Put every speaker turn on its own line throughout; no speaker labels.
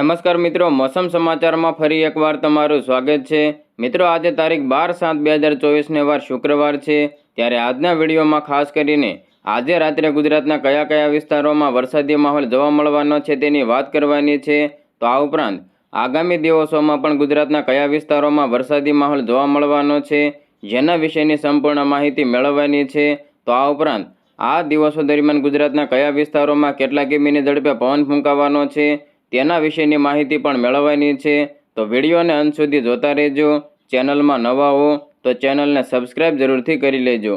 નમસ્કાર મિત્રો, મોસમ સમાચારમાં ફરી એકવાર તમારું સ્વાગત છે. મિત્રો, આજે તારીખ બાર સાત બે હજાર ચોવીસને વાર શુક્રવાર છે. ત્યારે આજના વિડીયોમાં ખાસ કરીને આજે રાત્રે ગુજરાતના કયા કયા વિસ્તારોમાં વરસાદી માહોલ જોવા મળવાનો છે તેની વાત કરવાની છે. તો આ ઉપરાંત આગામી દિવસોમાં પણ ગુજરાતના કયા વિસ્તારોમાં વરસાદી માહોલ જોવા મળવાનો છે, જેના વિશેની સંપૂર્ણ માહિતી મેળવવાની છે. તો આ ઉપરાંત આ દિવસો દરમિયાન ગુજરાતના કયા વિસ્તારોમાં કેટલા કિમીની ઝડપે પવન ફૂંકાવાનો છે તેના વિશેની માહિતી પણ મેળવવાની છે. તો વિડીયોને અંત સુધી જોતા રહેજો. ચેનલમાં નવા હો તો ચેનલને સબસ્ક્રાઇબ જરૂરથી કરી લેજો.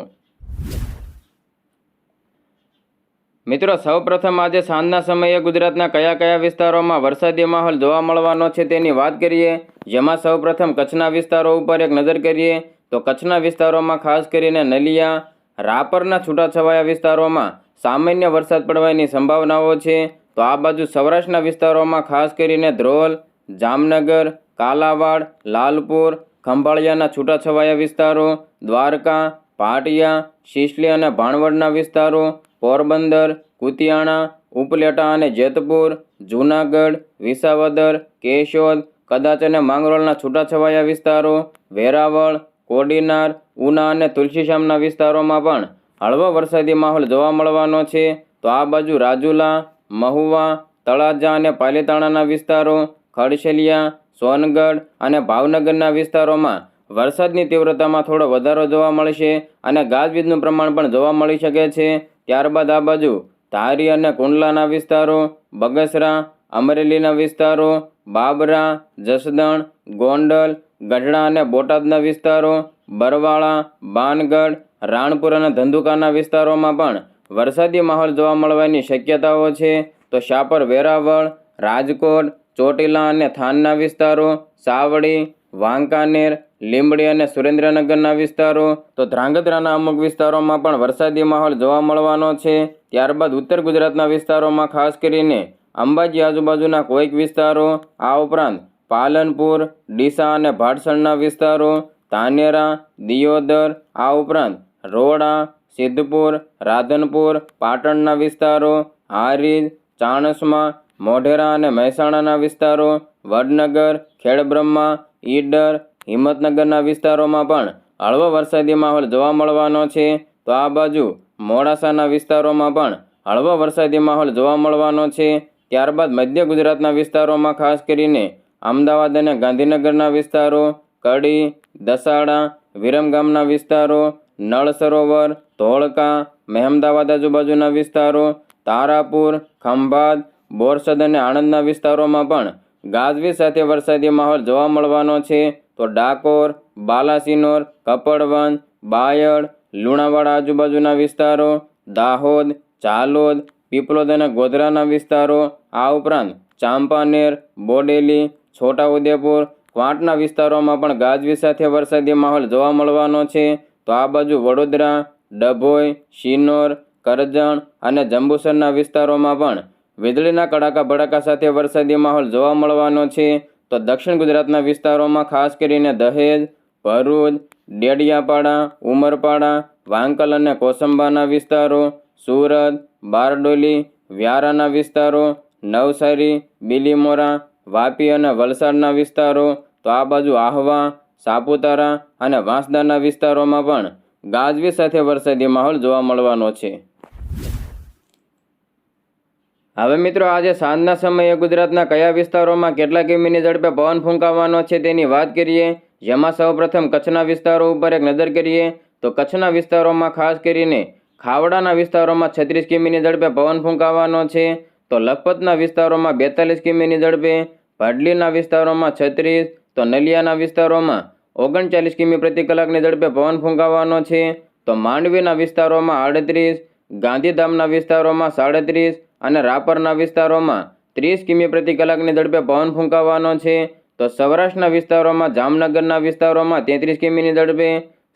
મિત્રો, સૌપ્રથમ આજે સાંજના સમયે ગુજરાતના કયા કયા વિસ્તારોમાં વરસાદી માહોલ જોવા મળવાનો છે તેની વાત કરીએ. જેમાં સૌપ્રથમ કચ્છના વિસ્તારો ઉપર એક નજર કરીએ તો કચ્છના વિસ્તારોમાં ખાસ કરીને નલિયા, રાપરના છૂટાછવાયા વિસ્તારોમાં સામાન્ય વરસાદ પડવાની સંભાવનાઓ છે. તો આ બાજુ સૌરાષ્ટ્રના વિસ્તારોમાં ખાસ કરીને ધ્રોલ, જામનગર, કાલાવાડ, લાલપુર, ખંભાળિયાના છૂટાછવાયા વિસ્તારો, દ્વારકા, પાટિયા, શિશલી અને ભાણવડના વિસ્તારો, પોરબંદર, કુતિયાણા, ઉપલેટા અને જેતપુર, જૂનાગઢ, વિસાવદર, કેશોદ, કદાચ અને માંગરોળના છૂટાછવાયા વિસ્તારો, વેરાવળ, કોડીનાર, ઉના અને તુલસીશ્યામના વિસ્તારોમાં પણ હળવો વરસાદી માહોલ જોવા મળવાનો છે. તો આ બાજુ રાજુલા મહુવા, તળાજા અને પાલીતાણાના વિસ્તારો, ખડશેલિયા, સોનગઢ અને ભાવનગરના વિસ્તારોમાં વરસાદની તીવ્રતામાં થોડો વધારો જોવા મળશે અને ગાજવીજનું પ્રમાણ પણ જોવા મળી શકે છે. ત્યારબાદ આ બાજુ ધારી અને કુંડલાના વિસ્તારો, બગસરા, અમરેલીના વિસ્તારો, બાબરા, જસદણ, ગોંડલ, ગઢડા અને બોટાદના વિસ્તારો, બરવાળા, બાનગઢ, રાણપુર અને ધંધુકાના વિસ્તારોમાં પણ વરસાદી માહોલ જોવા મળવાની શક્યતાઓ છે, તો શાપર, વેરાવળ, રાજકોટ, ચોટીલા અને થાનના વિસ્તારો, સાવડી, વાંકાનેર, લીંબડી અને સુરેન્દ્રનગરના વિસ્તારો, તો ધ્રાંગધ્રાના અમુક વિસ્તારોમાં પણ વરસાદી માહોલ જોવા મળવાનો છે. ત્યારબાદ ઉત્તર ગુજરાતના વિસ્તારોમાં ખાસ કરીને અંબાજી આજુબાજુના કોઈક વિસ્તારો, આ ઉપરાંત પાલનપુર, ડીસા અને ભાડસણના વિસ્તારો, ધાનેરા, દિયોદર, આ ઉપરાંત રોડા સિદ્ધપુર, રાધનપુર, પાટણના વિસ્તારો, હારીજ, ચાણસમા, મોઢેરા અને મહેસાણાના વિસ્તારો, વડનગર, ખેડબ્રહ્મા, ઈડર, હિંમતનગરના વિસ્તારોમાં પણ હળવો વરસાદી માહોલ જોવા મળવાનો છે. તો આ બાજુ મોડાસાના વિસ્તારોમાં પણ હળવો વરસાદી માહોલ જોવા મળવાનો છે. ત્યારબાદ મધ્ય ગુજરાતના વિસ્તારોમાં ખાસ કરીને અમદાવાદ અને ગાંધીનગરના વિસ્તારો, કડી, દસાડા, વિરમગામના વિસ્તારો, નળ સરોવર ધોળકા, મહેમદાવાદ આજુબાજુના વિસ્તારો, તારાપુર, ખંભાત, બોરસદ અને આણંદના વિસ્તારોમાં પણ ગાજવીજ સાથે વરસાદી માહોલ જોવા મળવાનો છે. તો ડાકોર, બાલાસિનોર કપડવન બાયડ, લુણાવાડા આજુબાજુના વિસ્તારો, દાહોદ, ચાલોદ, પીપલોદ અને ગોધરાના વિસ્તારો, આ ઉપરાંત ચાંપાનેર, બોડેલી, છોટાઉદેપુર ક્વાંટના વિસ્તારોમાં પણ ગાજવીજ સાથે વરસાદી માહોલ જોવા મળવાનો છે. તો આ બાજુ વડોદરા ડભોઈ, શિનોર, કરજણ અને જંબુસરના વિસ્તારોમાં પણ વીજળીના કડાકા ભડાકા સાથે વરસાદી માહોલ જોવા મળવાનો છે. તો દક્ષિણ ગુજરાતના વિસ્તારોમાં ખાસ કરીને દહેજ, ભરૂચ, ડેડિયાપાડા, ઉમરપાડા, વાંકલ અને કોસંબાના વિસ્તારો, સુરત, બારડોલી, વ્યારાના વિસ્તારો, નવસારી, બિલીમોરા, વાપી અને વલસાડના વિસ્તારો. તો આ બાજુ આહવા, સાપુતારા અને વાંસદાના વિસ્તારોમાં પણ ગાજવીજ સાથે વરસાદી માહોલ જોવા મળવાનો છે. હવે મિત્રો આજે સાંજના સમયે ગુજરાતના કયા વિસ્તારોમાં કેટલા કિમીની ઝડપે પવન ફૂંકાવાનો છે તેની વાત કરીએ, જેમાં સૌપ્રથમ કચ્છના વિસ્તારો ઉપર એક નજર કરીએ, તો કચ્છના વિસ્તારોમાં ખાસ કરીને ખાવડાના વિસ્તારોમાં છત્રીસ કિમીની ઝડપે પવન ફૂંકાવાનો છે, તો લખપતના વિસ્તારોમાં બેતાલીસ કિમીની ઝડપે, ભાડલીના વિસ્તારોમાં છત્રીસ, તો નલિયાના વિસ્તારોમાં ઓગણચાલીસ કિમી પ્રતિ કલાકની ઝડપે પવન ફૂંકાવાનો છે. તો માંડવીના વિસ્તારોમાં આડત્રીસ, ગાંધીધામના વિસ્તારોમાં સાડત્રીસ અને રાપરના વિસ્તારોમાં ત્રીસ કિમી પ્રતિ કલાકની ઝડપે પવન ફૂંકાવાનો છે. તો સૌરાષ્ટ્રના વિસ્તારોમાં, જામનગરના વિસ્તારોમાં તેત્રીસ કિમીની ઝડપે,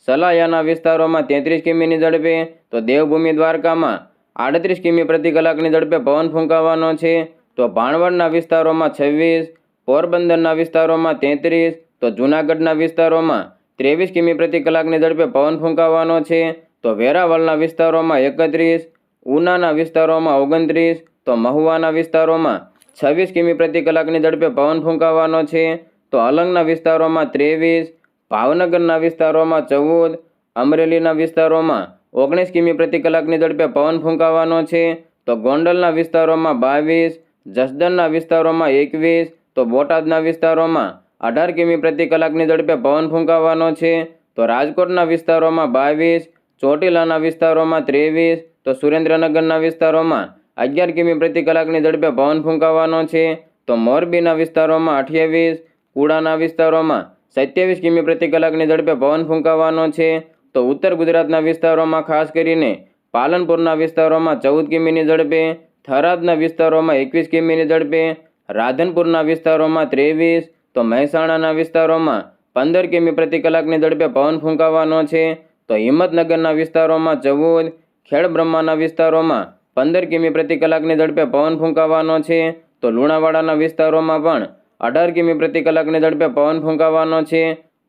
સલાયાના વિસ્તારોમાં તેત્રીસ કિમીની ઝડપે, તો દેવભૂમિ દ્વારકામાં આડત્રીસ કિમી પ્રતિ કલાકની ઝડપે પવન ફૂંકાવાનો છે. તો ભાણવડના વિસ્તારોમાં છવ્વીસ, પોરબંદરના વિસ્તારોમાં તેત્રીસ તો જૂનાગઢના વિસ્તારોમાં ત્રેવીસ કિમી પ્રતિ કલાકની ઝડપે પવન ફૂંકાવાનો છે. તો વેરાવળના વિસ્તારોમાં એકત્રીસ, ઉનાના વિસ્તારોમાં ઓગણત્રીસ, તો મહુવાના વિસ્તારોમાં છવ્વીસ કિમી પ્રતિ કલાકની ઝડપે પવન ફૂંકાવાનો છે. તો અલંગના વિસ્તારોમાં ત્રેવીસ, ભાવનગરના વિસ્તારોમાં ચૌદ, અમરેલીના વિસ્તારોમાં ઓગણીસ કિમી પ્રતિ કલાકની ઝડપે પવન ફૂંકાવાનો છે. તો ગોંડલના વિસ્તારોમાં બાવીસ, જસદણના વિસ્તારોમાં એકવીસ, તો બોટાદના વિસ્તારોમાં અઢાર કિમી પ્રતિ કલાકની ઝડપે પવન ફૂંકાવાનો છે. તો રાજકોટના વિસ્તારોમાં બાવીસ, ચોટીલાના વિસ્તારોમાં ત્રેવીસ, તો સુરેન્દ્રનગરના વિસ્તારોમાં અગિયાર કિમી પ્રતિ કલાકની ઝડપે પવન ફૂંકાવાનો છે. તો મોરબીના વિસ્તારોમાં અઠ્યાવીસ, કુડાના વિસ્તારોમાં સત્યાવીસ કિમી પ્રતિ કલાકની ઝડપે પવન ફૂંકાવાનો છે. તો ઉત્તર ગુજરાતના વિસ્તારોમાં ખાસ કરીને પાલનપુરના વિસ્તારોમાં ચૌદ કિમીની ઝડપે, થરાદના વિસ્તારોમાં એકવીસ કિમીની ઝડપે, રાધનપુરના વિસ્તારોમાં ત્રેવીસ તો મહેસાણાના વિસ્તારોમાં પંદર કિમી પ્રતિ કલાકની ઝડપે પવન ફૂંકાવાનો છે. તો હિંમતનગરના વિસ્તારોમાં ચૌદ, ખેડબ્રહ્માના વિસ્તારોમાં પંદર કિમી પ્રતિ કલાકની ઝડપે પવન ફૂંકાવાનો છે. તો લુણાવાડાના વિસ્તારોમાં પણ અઢાર કિમી પ્રતિ કલાકની ઝડપે પવન ફૂંકાવાનો છે.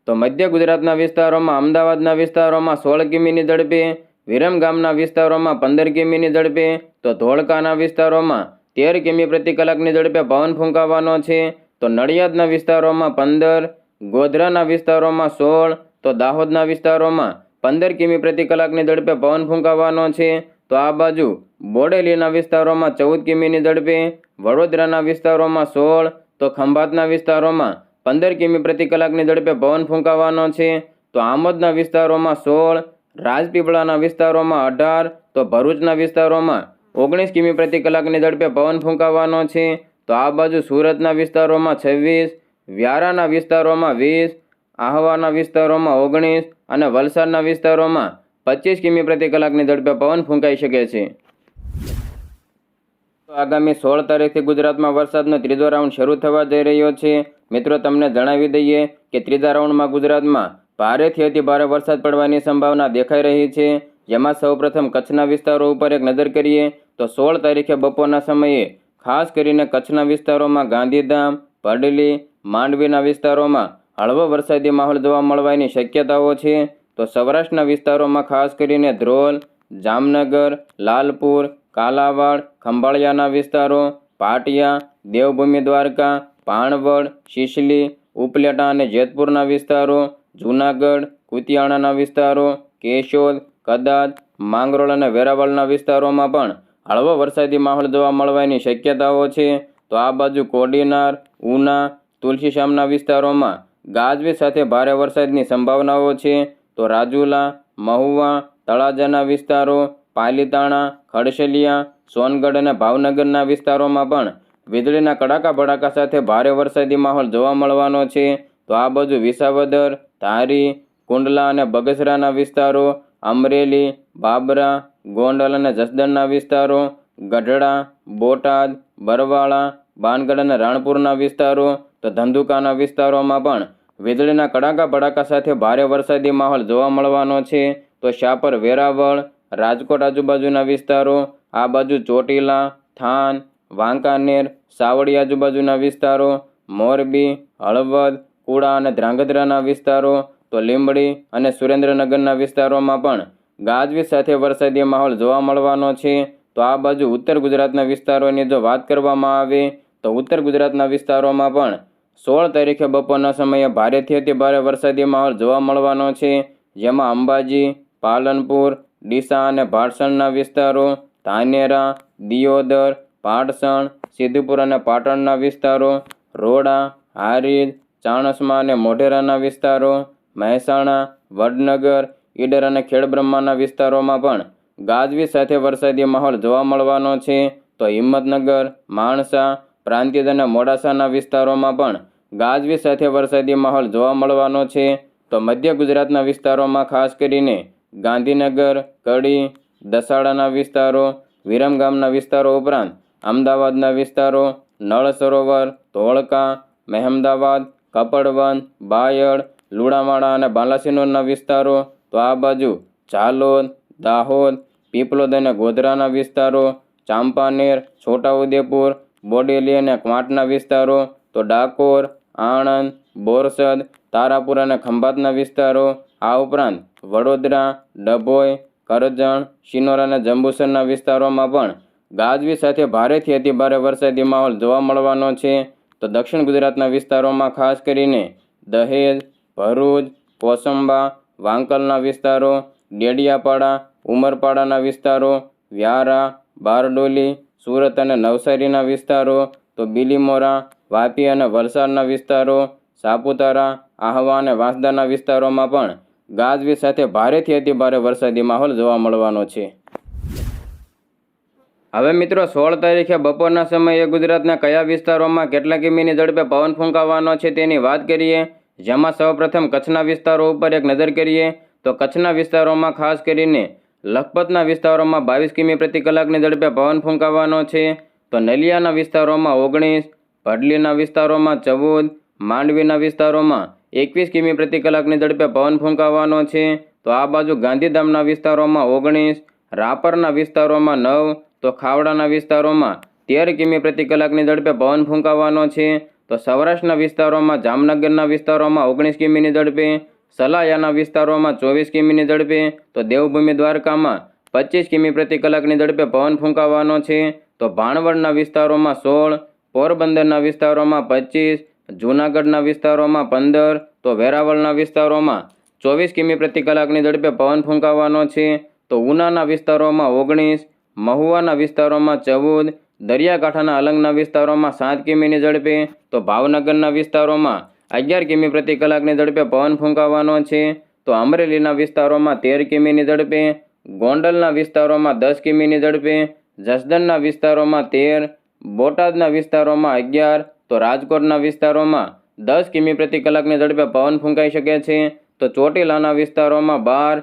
તો મધ્ય ગુજરાતના વિસ્તારોમાં, અમદાવાદના વિસ્તારોમાં સોળ કિમીની ઝડપે, વિરમ ગામના વિસ્તારોમાં પંદર કિમીની ઝડપે, તો ધોળકાના વિસ્તારોમાં તેર કિમી પ્રતિ કલાકની ઝડપે પવન ફૂંકાવાનો છે. તો નડિયાદના વિસ્તારોમાં પંદર, ગોધરાના વિસ્તારોમાં સોળ, તો દાહોદના વિસ્તારોમાં પંદર કિમી પ્રતિ કલાકની ઝડપે પવન ફૂંકાવાનો છે. તો આ બાજુ બોડેલીના વિસ્તારોમાં ચૌદ કિમીની ઝડપે, વડોદરાના વિસ્તારોમાં સોળ, તો ખંભાતના વિસ્તારોમાં પંદર કિમી પ્રતિ કલાકની ઝડપે પવન ફૂંકાવાનો છે. તો આમોદના વિસ્તારોમાં સોળ, રાજપીપળાના વિસ્તારોમાં અઢાર, તો ભરૂચના વિસ્તારોમાં ઓગણીસ કિમી પ્રતિ કલાકની ઝડપે પવન ફૂંકાવાનો છે. તો આ બાજુ સુરતના વિસ્તારોમાં છવ્વીસ, વ્યારાના વિસ્તારોમાં વીસ, આહવાના વિસ્તારોમાં ઓગણીસ અને વલસાડના વિસ્તારોમાં પચીસ કિમી પ્રતિ કલાકની ઝડપે પવન ફૂંકાઈ શકે છે. આગામી સોળ તારીખથી ગુજરાતમાં વરસાદનો ત્રીજો રાઉન્ડ શરૂ થવા જઈ રહ્યો છે. મિત્રો, તમને જણાવી દઈએ કે ત્રીજા રાઉન્ડમાં ગુજરાતમાં ભારેથી અતિ ભારે વરસાદ પડવાની સંભાવના દેખાઈ રહી છે. જેમાં સૌપ્રથમ કચ્છના વિસ્તારો ઉપર એક નજર કરીએ તો સોળ તારીખે બપોરના સમયે ખાસ કરીને કચ્છના વિસ્તારોમાં ગાંધીધામ, પડલી, માંડવીના વિસ્તારોમાં હળવો વરસાદી માહોલ જોવા મળવાની શક્યતાઓ છે. તો સૌરાષ્ટ્રના વિસ્તારોમાં ખાસ કરીને ધ્રોલ, જામનગર, લાલપુર, કાલાવાડ, ખંભાળિયાના વિસ્તારો, પાટિયા, દેવભૂમિ દ્વારકા પાણવડ શિશલી, ઉપલેટા અને જેતપુરના વિસ્તારો, જૂનાગઢ, કુતિયાણાના વિસ્તારો, કેશોદ, કદાચ, માંગરોળ અને વેરાવળના વિસ્તારોમાં પણ હળવો વરસાદી માહોલ જોવા મળવાની શક્યતાઓ છે, તો આ બાજુ કોડીનાર, ઉના તુલસીશ્યામના વિસ્તારોમાં ગાજવી સાથે ભારે વરસાદની સંભાવનાઓ છે, તો રાજુલા, મહુવા, તળાજાના વિસ્તારો, પાલીતાણા, ખડશેલિયા, સોનગઢ અને ભાવનગરના વિસ્તારોમાં પણ વીજળીના કડાકા ભડાકા સાથે ભારે વરસાદી માહોલ જોવા મળવાનો છે, તો આ બાજુ વિસાવદર, ધારી, કુંડલા અને બગસરાના વિસ્તારો, અમરેલી, બાબરા ગોંડલ અને જસદણના વિસ્તારો, ગઢડા, બોટાદ, બરવાળા, બાનગઢ અને રાણપુરના વિસ્તારો તો ધંધુકાના વિસ્તારોમાં પણ વીજળીના કડાકા ભડાકા સાથે ભારે વરસાદી માહોલ જોવા મળવાનો છે. તો શાપર, વેરાવળ, રાજકોટ આજુબાજુના વિસ્તારો, આ બાજુ ચોટીલા, થાન, વાંકાનેર, સાવડી આજુબાજુના વિસ્તારો, મોરબી, હળવદ, કુડા અને ધ્રાંગધ્રાના વિસ્તારો, તો લીંબડી અને સુરેન્દ્રનગરના વિસ્તારોમાં પણ ગાજવીજ સાથે વરસાદી માહોલ જોવા મળવાનો છે. તો આ બાજુ ઉત્તર ગુજરાતના વિસ્તારોની જો વાત કરવામાં આવે, તો ઉત્તર ગુજરાતના વિસ્તારોમાં પણ સોળ તારીખે બપોરના સમયે ભારેથી અતિ ભારે વરસાદી માહોલ જોવા મળવાનો છે. જેમાં અંબાજી, પાલનપુર, ડીસા અને ભાટસણના વિસ્તારો, ધાનેરા, દિયોદર પાટસણ સિદ્ધપુર અને પાટણના વિસ્તારો, રોડા, હારીજ, ચાણસમા અને મોઢેરાના વિસ્તારો, મહેસાણા, વડનગર ઈડર અને ખેડબ્રહ્માના વિસ્તારોમાં પણ ગાજવી સાથે વરસાદી માહોલ જોવા મળવાનો છે. તો હિંમતનગર, માણસા, પ્રાંતિજ અને મોડાસાના વિસ્તારોમાં પણ ગાજવી સાથે વરસાદી માહોલ જોવા મળવાનો છે. તો મધ્ય ગુજરાતના વિસ્તારોમાં ખાસ કરીને ગાંધીનગર, કડી, દસાડાના વિસ્તારો, વિરમગામના વિસ્તારો ઉપરાંત અમદાવાદના વિસ્તારો નળ સરોવર ધોળકા, મહેમદાવાદ કપડવન બાયડ, લુણાવાડા અને બાલાસિનોરના વિસ્તારો તો આ બાજુ ઝાલોદ દાહોદ પીપલોદ અને ગોધરાના વિસ્તારો, ચાંપાનેર, છોટાઉદેપુર, બોડેલી અને ક્વાંટના વિસ્તારો, તો ડાકોર, આણંદ, બોરસદ, તારાપુર અને ખંભાતના વિસ્તારો, આ ઉપરાંત વડોદરા, ડભોઈ, કરજણ, શિનોર અને જંબુસરના વિસ્તારોમાં પણ ગાજવી સાથે ભારેથી અતિભારે વરસાદી માહોલ જોવા મળવાનો છે. તો દક્ષિણ ગુજરાતના વિસ્તારોમાં ખાસ કરીને દહેજ, ભરૂચ, કોસંબા વાંકલના વિસ્તારો, ડેડિયાપાડા, ઉમરપાડાના વિસ્તારો, વ્યારા, બારડોલી, સુરત અને નવસારીના વિસ્તારો, તો બિલીમોરા, વાપી અને વલસાડના વિસ્તારો, સાપુતારા, આહવા અને વાંસદાના વિસ્તારોમાં પણ ગાજવીજ સાથે ભારેથી અતિભારે વરસાદી માહોલ જોવા મળવાનો છે. હવે મિત્રો, સોળ તારીખે બપોરના સમયે ગુજરાતના કયા વિસ્તારોમાં કેટલા કિમીની ઝડપે પવન ફૂંકાવાનો છે તેની વાત કરીએ. જેમાં સૌપ્રથમ કચ્છના વિસ્તારો ઉપર એક નજર કરીએ, તો કચ્છના વિસ્તારોમાં ખાસ કરીને લખપતના વિસ્તારોમાં બાવીસ કિમી પ્રતિ કલાકની ઝડપે પવન ફૂંકાવાનો છે. તો નલિયાના વિસ્તારોમાં ઓગણીસ, ભડલીના વિસ્તારોમાં ચૌદ, માંડવીના વિસ્તારોમાં એકવીસ કિમી પ્રતિ કલાકની ઝડપે પવન ફૂંકાવાનો છે. તો આ બાજુ ગાંધીધામના વિસ્તારોમાં ઓગણીસ, રાપરના વિસ્તારોમાં નવ, તો ખાવડાના વિસ્તારોમાં તેર કિમી પ્રતિ કલાકની ઝડપે પવન ફૂંકાવાનો છે. તો સૌરાષ્ટ્રના વિસ્તારોમાં, જામનગરના વિસ્તારોમાં ઓગણીસ કિમીની ઝડપે, સલાયાના વિસ્તારોમાં ચોવીસ કિમીની ઝડપે, તો દેવભૂમિ દ્વારકામાં પચીસ કિમી પ્રતિ કલાકની ઝડપે પવન ફૂંકાવાનો છે. તો ભાણવડના વિસ્તારોમાં સોળ, પોરબંદરના વિસ્તારોમાં પચીસ, જૂનાગઢના વિસ્તારોમાં પંદર, તો વેરાવળના વિસ્તારોમાં ચોવીસ કિમી પ્રતિ કલાકની ઝડપે પવન ફૂંકાવાનો છે. તો ઉનાના વિસ્તારોમાં ઓગણીસ, મહુવાના વિસ્તારોમાં ચૌદ દરિયાકાંઠાના અલંગના વિસ્તારોમાં સાત કિમીની ઝડપે, તો ભાવનગરના વિસ્તારોમાં અગિયાર કિમી પ્રતિ કલાકની ઝડપે પવન ફૂંકાવાનો છે. તો અમરેલીના વિસ્તારોમાં તેર કિમીની ઝડપે, ગોંડલના વિસ્તારોમાં દસ કિમીની ઝડપે, જસદણના વિસ્તારોમાં તેર, બોટાદના વિસ્તારોમાં અગિયાર, તો રાજકોટના વિસ્તારોમાં દસ કિમી પ્રતિ કલાકની ઝડપે પવન ફૂંકાઈ શકે છે. તો ચોટીલાના વિસ્તારોમાં બાર,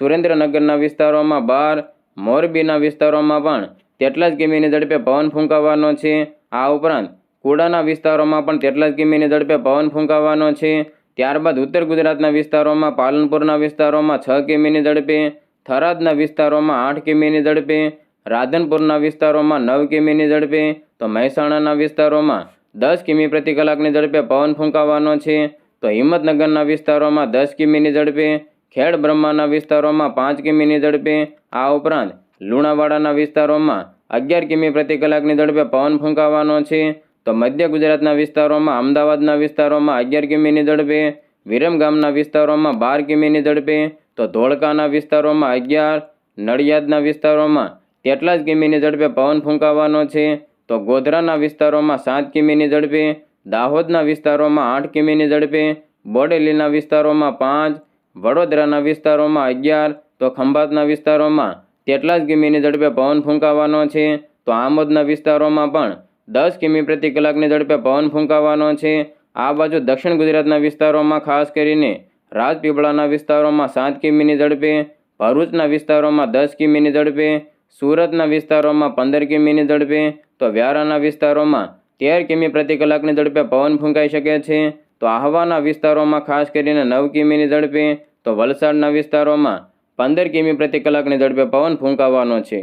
સુરેન્દ્રનગરના વિસ્તારોમાં બાર, મોરબીના વિસ્તારોમાં પણ તેટલા જ કિમીની ઝડપે પવન ફૂંકાવાનો છે. આ ઉપરાંત કુડાના વિસ્તારોમાં પણ તેટલા જ કિમીની ઝડપે પવન ફૂંકાવાનો છે. ત્યારબાદ ઉત્તર ગુજરાતના વિસ્તારોમાં, પાલનપુરના વિસ્તારોમાં છ કિમીની ઝડપે, થરાદના વિસ્તારોમાં આઠ કિમીની ઝડપે, રાધનપુરના વિસ્તારોમાં નવ કિમીની ઝડપે, તો મહેસાણાના વિસ્તારોમાં દસ કિમી પ્રતિ કલાકની ઝડપે પવન ફૂંકાવાનો છે. તો હિંમતનગરના વિસ્તારોમાં દસ કિમીની ઝડપે, ખેડ બ્રહ્માના વિસ્તારોમાં પાંચ કિમીની ઝડપે, આ ઉપરાંત લુણાવાડાના વિસ્તારોમાં અગિયાર કિમી પ્રતિ કલાકની ઝડપે પવન ફૂંકાવાનો છે. તો મધ્ય ગુજરાતના વિસ્તારોમાં, અમદાવાદના વિસ્તારોમાં અગિયાર કિમીની ઝડપે વિરમગામના વિસ્તારોમાં બાર કિમીની ઝડપે, તો ધોળકાના વિસ્તારોમાં અગિયાર, નડિયાદના વિસ્તારોમાં તેટલા જ કિમીની ઝડપે પવન ફૂંકાવાનો છે. તો ગોધરાના વિસ્તારોમાં સાત કિમીની ઝડપે, દાહોદના વિસ્તારોમાં આઠ કિમીની ઝડપે, બોડેલીના વિસ્તારોમાં પાંચ, વડોદરાના વિસ્તારોમાં અગિયાર, તો ખંભાતના વિસ્તારોમાં તેટલા જ કિમીની ઝડપે પવન ફૂંકાવાનો છે. તો આમોદના વિસ્તારોમાં પણ દસ કિમી પ્રતિ કલાકની ઝડપે પવન ફૂંકાવાનો છે. આ બાજુ દક્ષિણ ગુજરાતના વિસ્તારોમાં ખાસ કરીને રાજપીપળાના વિસ્તારોમાં સાત કિમીની ઝડપે, ભરૂચના વિસ્તારોમાં દસ કિમીની ઝડપે, સુરતના વિસ્તારોમાં પંદર કિમીની ઝડપે, તો વ્યારાના વિસ્તારોમાં તેર કિમી પ્રતિ કલાકની ઝડપે પવન ફૂંકાઈ શકે છે. તો આહવાના વિસ્તારોમાં ખાસ કરીને નવ કિમીની ઝડપે, તો વલસાડના વિસ્તારોમાં પંદર કિમી પ્રતિ કલાકની ઝડપે પવન ફૂંકાવાનો છે.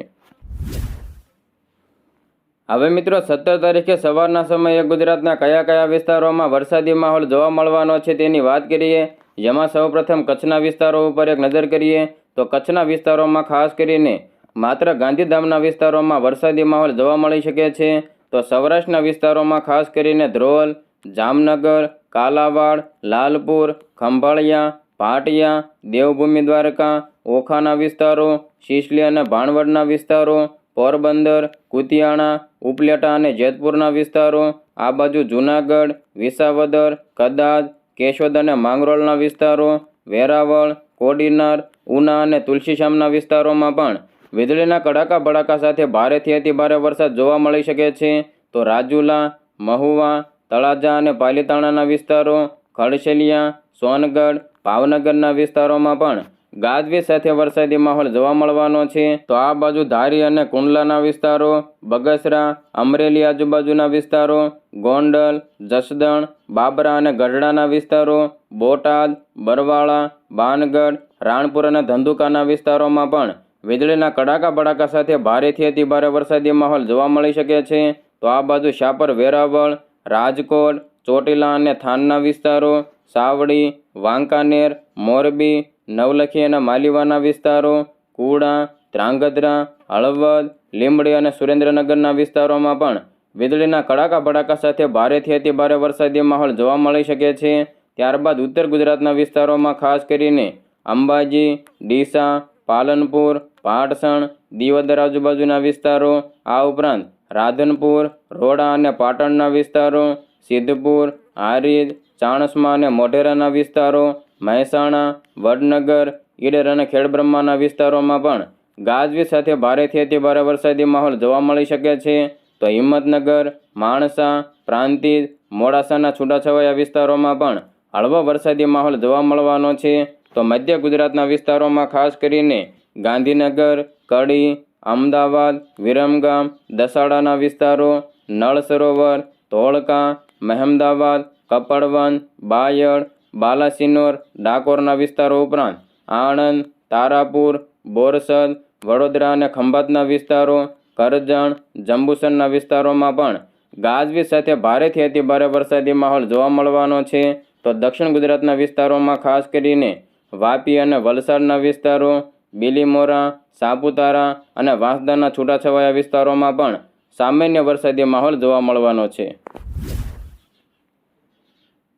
હવે મિત્રો, સત્તર તારીખે સવારના સમયે ગુજરાતના કયા કયા વિસ્તારોમાં વરસાદી માહોલ જોવા મળવાનો છે તેની વાત કરીએ. જેમાં સૌપ્રથમ કચ્છના વિસ્તારો ઉપર એક નજર કરીએ તો કચ્છના વિસ્તારોમાં ખાસ કરીને માત્ર ગાંધીધામના વિસ્તારોમાં વરસાદી માહોલ જોવા મળી શકે છે. તો સૌરાષ્ટ્રના વિસ્તારોમાં ખાસ કરીને ધ્રોલ, જામનગર, કાલાવાડ, લાલપુર, ખંભાળિયા ભાટિયા દેવભૂમિ દ્વારકા, ઓખાના વિસ્તારો, શિશલી અને ભાણવડના વિસ્તારો, પોરબંદર, કુતિયાણા, ઉપલેટા અને જેતપુરના વિસ્તારો, આ બાજુ જૂનાગઢ, વિસાવદર કદાદ કેશોદ અને માંગરોળના વિસ્તારો, વેરાવળ, કોડીનાર, ઉના અને તુલસીશ્યામના વિસ્તારોમાં પણ વીજળીના કડાકા ભડાકા સાથે ભારેથી અતિ ભારે વરસાદ જોવા મળી શકે છે. તો રાજુલા, મહુવા, તળાજા અને પાલીતાણાના વિસ્તારો, ખડશેલિયા, સોનગઢ ભાવનગરના વિસ્તારોમાં પણ ગાજવીજ સાથે વરસાદી માહોલ જોવા મળવાનો છે. તો આ બાજુ ધારી અને કુંડલાના વિસ્તારો, બગસરા, અમરેલી આજુબાજુના વિસ્તારો, ગોંડલ, જસદણ, બાબરા અને ગઢડાના વિસ્તારો, બોટાદ, બરવાળા બાનગઢ રાણપુર અને ધંધુકાના વિસ્તારોમાં પણ વીજળીના કડાકા ભડાકા સાથે ભારેથી અતિ ભારે વરસાદી માહોલ જોવા મળી શકે છે. તો આ બાજુ શાપર વેરાવળ, રાજકોટ, ચોટીલા અને થાનના વિસ્તારો સાવડી, વાંકાનેર, મોરબી, નવલખી અને માલીવાના વિસ્તારો, કુડા, ધ્રાંગધ્રા, હળવદ, લીંબડી અને સુરેન્દ્રનગરના વિસ્તારોમાં પણ વીજળીના કડાકા ભડાકા સાથે ભારેથી અતિ ભારે વરસાદી માહોલ જોવા મળી શકે છે. ત્યારબાદ ઉત્તર ગુજરાતના વિસ્તારોમાં ખાસ કરીને અંબાજી, ડીસા, પાલનપુર, પાટસણ, દિવદર આજુબાજુના વિસ્તારો, આ ઉપરાંત રાધનપુર, રોડા અને પાટણના વિસ્તારો, સિદ્ધપુર હારીજ ચાણસ્મા અને મોઢેરાના વિસ્તારો, મહેસાણા, વડનગર, ઈડર અને ખેડબ્રહ્માના વિસ્તારોમાં પણ ગાજવીજ સાથે ભારેથી અતિ ભારે વરસાદી માહોલ જોવા મળી શકે છે. તો હિંમતનગર, માણસા, પ્રાંતિજ, મોડાસાના છૂટાછવાયા વિસ્તારોમાં પણ હળવો વરસાદી માહોલ જોવા મળવાનો છે. તો મધ્ય ગુજરાતના વિસ્તારોમાં ખાસ કરીને ગાંધીનગર, કડી, અમદાવાદ, વિરમગામ, દસાડાના વિસ્તારો, નળ સરોવર, ધોળકા, મહેમદાવાદ કપડવન બાયડ, બાલાસિનોર, ડાકોરના વિસ્તારો ઉપરાંત આણંદ, તારાપુર, બોરસદ, વડોદરા અને ખંભાતના વિસ્તારો, કરજણ, જંબુસરના વિસ્તારોમાં પણ ગાજવીજ સાથે ભારેથી અતિ વરસાદી માહોલ જોવા મળવાનો છે. તો દક્ષિણ ગુજરાતના વિસ્તારોમાં ખાસ કરીને વાપી અને વલસાડના વિસ્તારો, બિલીમોરા, સાપુતારા અને વાંસદાના છૂટાછવાયા વિસ્તારોમાં પણ સામાન્ય વરસાદી માહોલ જોવા મળવાનો છે.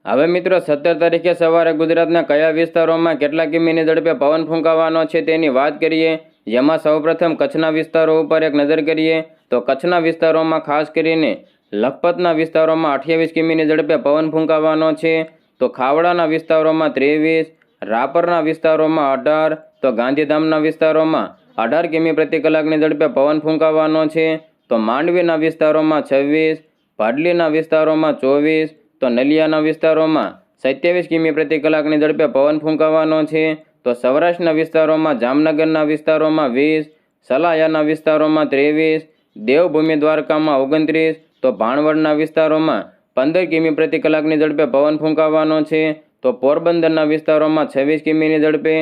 હવે મિત્રો, સત્તર તારીખે સવારે ગુજરાતના કયા વિસ્તારોમાં કેટલા કિમીની ઝડપે પવન ફૂંકાવાનો છે તેની વાત કરીએ, જેમાં સૌપ્રથમ કચ્છના વિસ્તારો ઉપર એક નજર કરીએ, તો કચ્છના વિસ્તારોમાં ખાસ કરીને લખપતના વિસ્તારોમાં અઠ્યાવીસ કિમીની ઝડપે પવન ફૂંકાવાનો છે, તો ખાવડાના વિસ્તારોમાં ત્રેવીસ, રાપરના વિસ્તારોમાં અઢાર, તો ગાંધીધામના વિસ્તારોમાં અઢાર કિમી પ્રતિ કલાકની ઝડપે પવન ફૂંકાવાનો છે, તો માંડવીના વિસ્તારોમાં છવ્વીસ ભાડલીના વિસ્તારોમાં ચોવીસ તો નલિયાના વિસ્તારોમાં સત્યાવીસ કિમી પ્રતિ કલાકની ઝડપે પવન ફૂંકાવાનો છે. તો સૌરાષ્ટ્રના વિસ્તારોમાં, જામનગરના વિસ્તારોમાં વીસ, સલાયાના વિસ્તારોમાં ત્રેવીસ, દેવભૂમિ દ્વારકામાં ઓગણત્રીસ, તો ભાણવડના વિસ્તારોમાં પંદર કિમી પ્રતિ કલાકની ઝડપે પવન ફૂંકાવાનો છે. તો પોરબંદરના વિસ્તારોમાં છવ્વીસ કિમીની ઝડપે,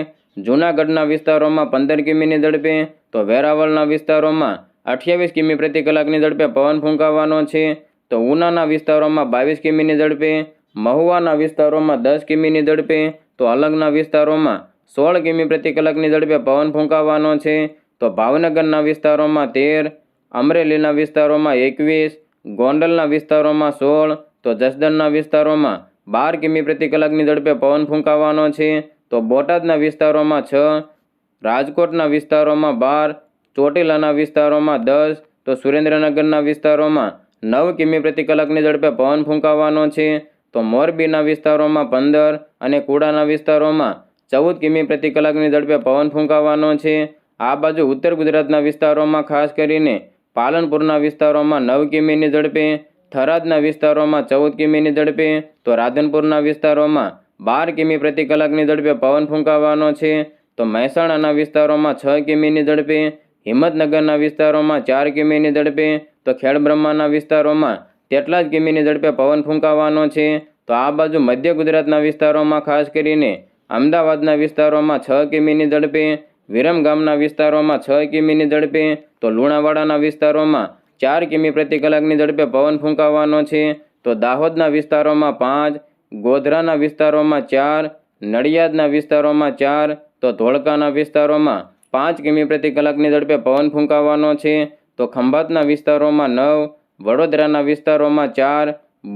જૂનાગઢના વિસ્તારોમાં પંદર કિમીની ઝડપે, તો વેરાવળના વિસ્તારોમાં અઠ્યાવીસ કિમી પ્રતિ કલાકની ઝડપે પવન ફૂંકાવાનો છે. તો ઉનાના વિસ્તારોમાં બાવીસ કિમીની ઝડપે, મહુવાના વિસ્તારોમાં દસ કિમીની ઝડપે, તો અલગના વિસ્તારોમાં સોળ કિમી પ્રતિ કલાકની ઝડપે પવન ફૂંકાવાનો છે. તો ભાવનગરના વિસ્તારોમાં તેર, અમરેલીના વિસ્તારોમાં એકવીસ, ગોંડલના વિસ્તારોમાં સોળ, તો જસદણના વિસ્તારોમાં બાર કિમી પ્રતિ કલાકની ઝડપે પવન ફૂંકાવાનો છે. તો બોટાદના વિસ્તારોમાં છ, રાજકોટના વિસ્તારોમાં બાર, ચોટીલાના વિસ્તારોમાં દસ, તો સુરેન્દ્રનગરના વિસ્તારોમાં નવ કિમી પ્રતિ કલાકની ઝડપે પવન ફૂંકાવાનો છે, તો મોરબીના વિસ્તારોમાં પંદર અને કુડાના વિસ્તારોમાં ચૌદ કિમી પ્રતિ કલાકની ઝડપે પવન ફૂંકાવાનો છે. આ બાજુ ઉત્તર ગુજરાતના વિસ્તારોમાં ખાસ કરીને પાલનપુરના વિસ્તારોમાં નવ કિમીની ઝડપે, થરાદના વિસ્તારોમાં ચૌદ કિમીની ઝડપે, તો રાધનપુરના વિસ્તારોમાં બાર કિમી પ્રતિ કલાકની ઝડપે પવન ફૂંકાવાનો છે. તો મહેસાણાના વિસ્તારોમાં છ કિમીની ઝડપે, હિંમતનગરના વિસ્તારોમાં ચાર કિમીની ઝડપે તો ખેડબ્રહ્માના વિસ્તારોમાં તેટલા જ કિમીની ઝડપે પવન ફૂંકાવાનો છે. તો આ બાજુ મધ્ય ગુજરાતના વિસ્તારોમાં ખાસ કરીને અમદાવાદના વિસ્તારોમાં છ કિમીની ઝડપે વિરમગામના વિસ્તારોમાં છ કિમીની ઝડપે, તો લુણાવાડાના વિસ્તારોમાં ચાર કિમી પ્રતિ કલાકની ઝડપે પવન ફૂંકાવાનો છે. તો દાહોદના વિસ્તારોમાં પાંચ, ગોધરાના વિસ્તારોમાં ચાર, નડિયાદના વિસ્તારોમાં ચાર, તો ધોળકાના વિસ્તારોમાં પાંચ કિમી પ્રતિ કલાકની ઝડપે પવન ફૂંકાવાનો છે. તો ખંભાતના વિસ્તારોમાં નવ, વડોદરાના વિસ્તારોમાં ચાર,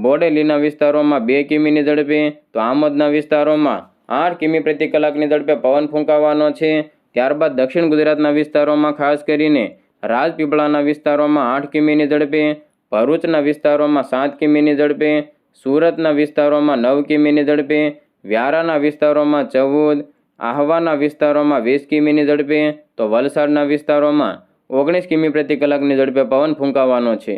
બોડેલીના વિસ્તારોમાં બે કિમીની ઝડપે, તો આમોદના વિસ્તારોમાં આઠ કિમી પ્રતિ કલાકની ઝડપે પવન ફૂંકાવાનો છે. ત્યારબાદ દક્ષિણ ગુજરાતના વિસ્તારોમાં ખાસ કરીને રાજપીપળાના વિસ્તારોમાં આઠ કિમીની ઝડપે, ભરૂચના વિસ્તારોમાં સાત કિમીની ઝડપે, સુરતના વિસ્તારોમાં નવ કિમીની ઝડપે, વ્યારાના વિસ્તારોમાં ચૌદ, આહવાના વિસ્તારોમાં વીસ કિમીની ઝડપે, તો વલસાડના વિસ્તારોમાં ઓગણીસ કિમી પ્રતિ કલાકની ઝડપે પવન ફૂંકાવાનો છે.